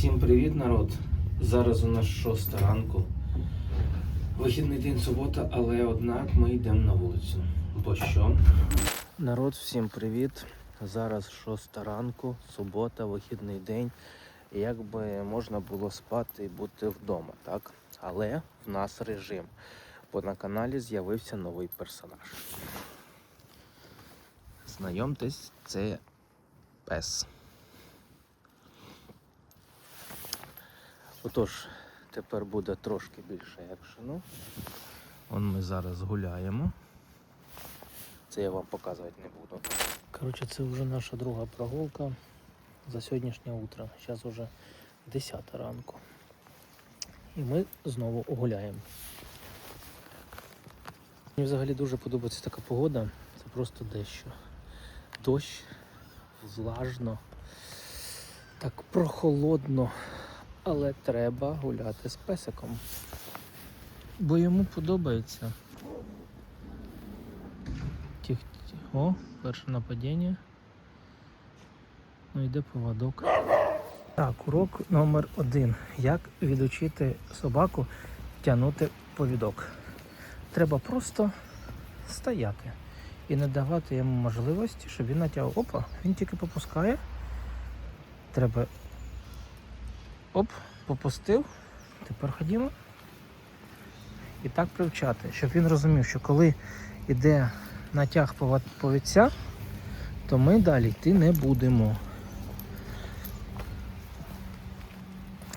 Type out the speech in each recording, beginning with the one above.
Всім привіт, народ! Зараз у нас 6 ранку. Вихідний день субота, але однак ми йдемо на вулицю. Бо що? Народ, всім привіт! Зараз 6 ранку, субота, вихідний день. Якби можна було спати і бути вдома, так? Але в нас режим. Бо на каналі з'явився новий персонаж. Знайомтесь, це пес. Отож, тепер буде трошки більше екшену. Вон ми зараз гуляємо. Це я вам показувати не буду. Коротше, це вже наша друга прогулка за сьогоднішнє утро. Зараз вже 10 ранку. І ми знову гуляємо. Мені взагалі дуже подобається така погода. Це просто дещо. Дощ, влажно, так прохолодно. Але треба гуляти з песиком. Бо йому подобається. Тих, О, перше нападіння. Ну йде поводок. Так, урок номер один. Як відучити собаку тягнути повідок. Треба просто стояти і не давати йому можливості, щоб він натягав. Опа, він тільки попускає. Треба Оп, попустив. Тепер ходімо. І так привчати, щоб він розумів, що коли йде натяг повідця, то ми далі йти не будемо.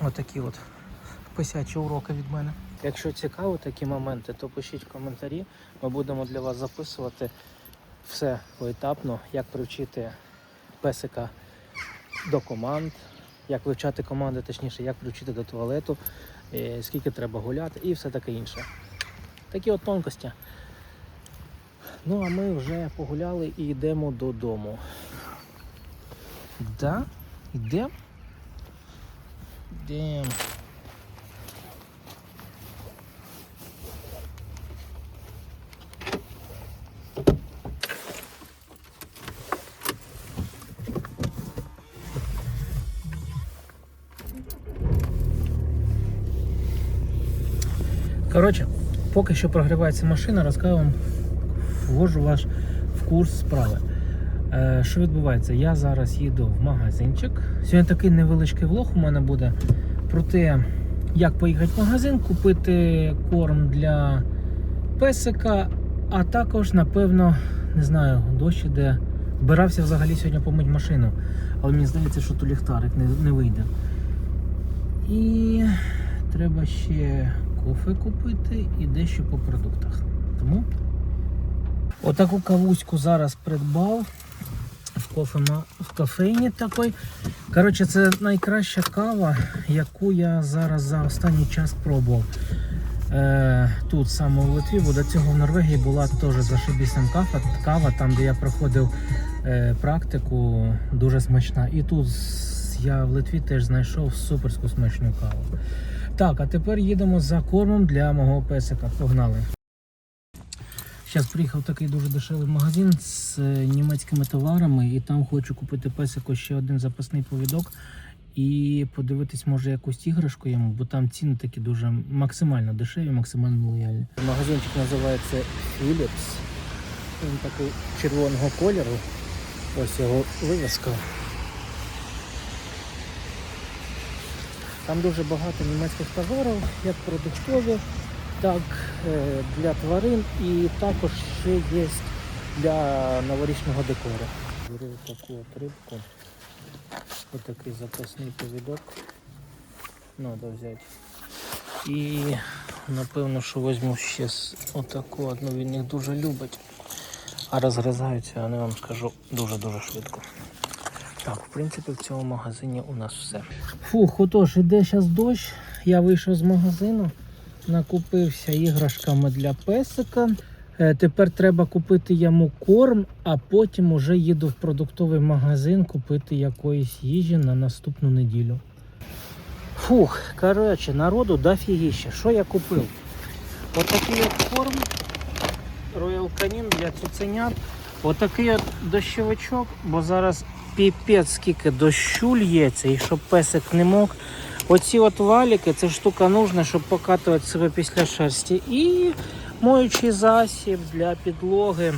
Отакі от писячі уроки від мене. Якщо цікаво такі моменти, то пишіть коментарі. Ми будемо для вас записувати все поетапно, як привчити песика до команд, як вивчати команди, точніше, як включити до туалету, е, скільки треба гуляти і все таке інше. Такі от тонкості. Ну, а ми вже погуляли і йдемо додому. Да? Йдемо? Йдемо. Коротше, поки що прогрівається машина, розкажу вам, ввожу вас в курс справи. Е, що відбувається? Я зараз їду в магазинчик. Сьогодні такий невеличкий влог у мене буде про те, як поїхати в магазин, купити корм для песика, а також, напевно, не знаю, дощ іде. Збирався взагалі сьогодні помити машину, але мені здається, що то ліхтарик не, не вийде. І треба ще кофе купити і дещо по продуктах. Тому отаку кавуську зараз придбав в, кофема, в кофейні такой. Коротше, це найкраща кава, яку я зараз за останній час пробував. Е, тут саме у Литві, бо до цього в Норвегії була теж зашибісна кава, кава, там де я проходив е, практику, дуже смачна. І тут я в Литві теж знайшов суперську смачну каву. Так, а тепер їдемо за кормом для мого песика. Погнали. Зараз приїхав такий дуже дешевий магазин з е, німецькими товарами, і там хочу купити песику ще один запасний повідок і подивитись, може, якусь іграшку йому, бо там ціни такі дуже максимально дешеві, максимально лояльні. Магазинчик називається Philips. Він такий червоного кольору. Ось його вивіска. Там дуже багато німецьких товарів, як продуктові, так е, для тварин і також ще є для новорічного декору. Беру таку от рибку. Отакий запасний повідок. Надо взяти. І напевно, що візьму ще отаку одну, він їх дуже любить. А розгризаються, вони вам скажу дуже-дуже швидко. Так, в принципі, в цьому магазині у нас все. Фух, отож, іде зараз дощ. Я вийшов з магазину, накупився іграшками для песика. Е, Тепер треба купити йому корм, а потім уже їду в продуктовий магазин купити якоїсь їжі на наступну неділю. Фух, коротше, народу дофігіще. Що я купив? Отакий от корм Royal Canin для цуценят. Отакий от дощовичок, бо зараз піпець скільки дощу лється, і щоб песик не мог, Оці от валіки, це штука нужна, щоб покатувати себе після шерсті. І моючий засіб для підлоги.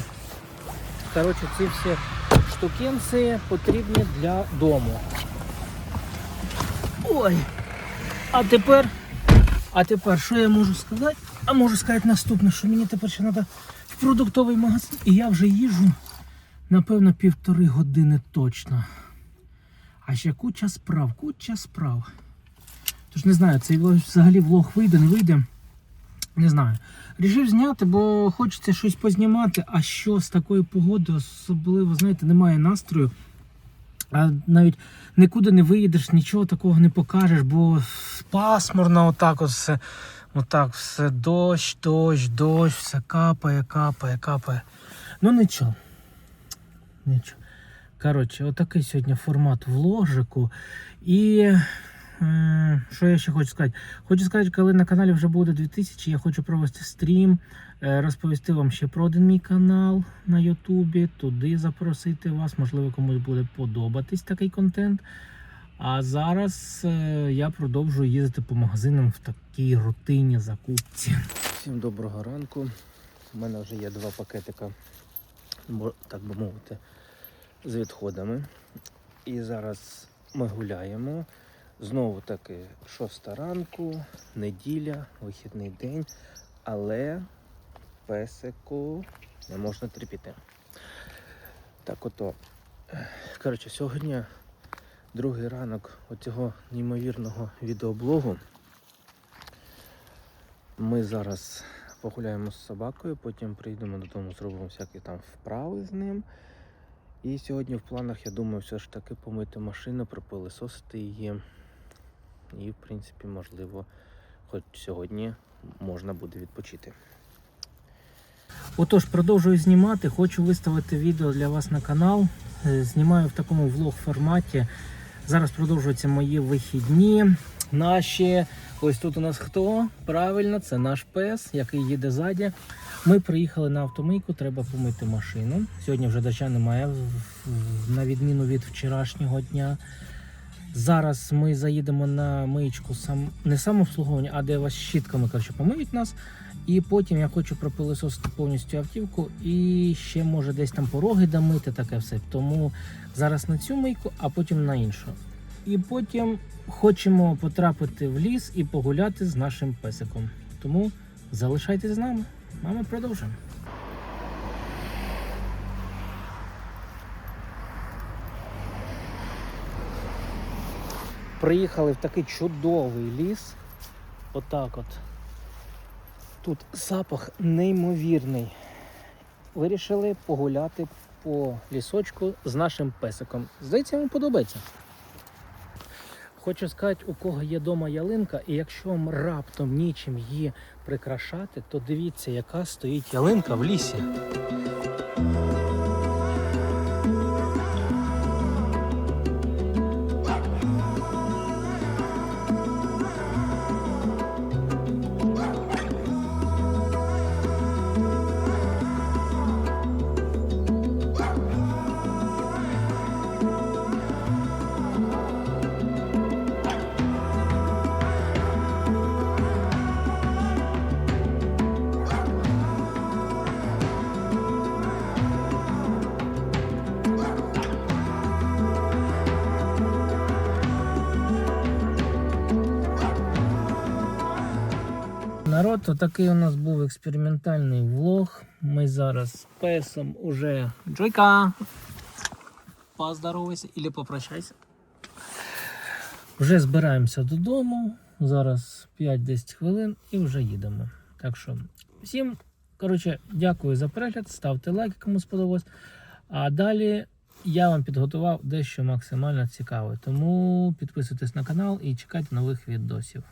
Коротше, ці всі штукенці потрібні для дому. Ой. А тепер, а тепер, що я можу сказати? А можу сказати наступне, що мені тепер ще треба в продуктовий магазин. І я вже їжджу, напевно, півтори години точно. А ще куча справ, куча справ. Тож не знаю, цей взагалі влог вийде, не вийде. Не знаю. Рішив зняти, бо хочеться щось познімати, а що з такою погодою, особливо, знаєте, немає настрою. А навіть нікуди не виїдеш, нічого такого не покажеш, бо пасмурно, отак от все. Отак все дощ, дощ, дощ, все капає, капає, капає. Ну нічого. Нічого. Коротше, отакий сьогодні формат вложику. І е, що я ще хочу сказати? Хочу сказати, коли на каналі вже буде 2000, я хочу провести стрім, е, розповісти вам ще про один мій канал на Ютубі, туди запросити вас. Можливо, комусь буде подобатись такий контент. А зараз е, я продовжую їздити по магазинам в такій рутині закупці. Всім доброго ранку. У мене вже є два пакетика, так би мовити, з відходами. І зараз ми гуляємо. Знову таки, шоста ранку, неділя, вихідний день, але песику не можна терпіти. Так ото. Коротше, сьогодні другий ранок оцього неймовірного відеоблогу. Ми зараз погуляємо з собакою, потім прийдемо додому, зробимо всякі там вправи з ним. І сьогодні в планах, я думаю, все ж таки помити машину, пропилисосити її. І, в принципі, можливо, хоч сьогодні можна буде відпочити. Отож, продовжую знімати. Хочу виставити відео для вас на канал. Е, Знімаю в такому влог форматі. Зараз продовжуються мої вихідні. Наші. Ось тут у нас хто? Правильно, це наш пес, який їде ззаді. Ми приїхали на автомийку, треба помити машину. Сьогодні вже доща немає, на відміну від вчорашнього дня. Зараз ми заїдемо на миєчку сам не самообслуговування, а де вас щітками коротше, помиють нас. І потім я хочу пропилисосити повністю автівку і ще може десь там пороги домити, таке все. Тому зараз на цю мийку, а потім на іншу. І потім хочемо потрапити в ліс і погуляти з нашим песиком. Тому залишайтесь з нами. А ми продовжуємо. Приїхали в такий чудовий ліс. Отак от. Тут запах неймовірний. Вирішили погуляти по лісочку з нашим песиком. Здається, йому подобається. Хочу сказати, у кого є дома ялинка, і якщо вам раптом нічим її прикрашати, то дивіться, яка стоїть ялинка в лісі. Народ, отакий у нас був експериментальний влог. Ми зараз з песом уже. Джойка! Поздоровайся или попрощайся. Вже збираємося додому. Зараз 5-10 хвилин і вже їдемо. Так що всім, коротше, дякую за перегляд. Ставте лайк, кому сподобалось. А далі я вам підготував дещо максимально цікаве. Тому підписуйтесь на канал і чекайте нових відосів.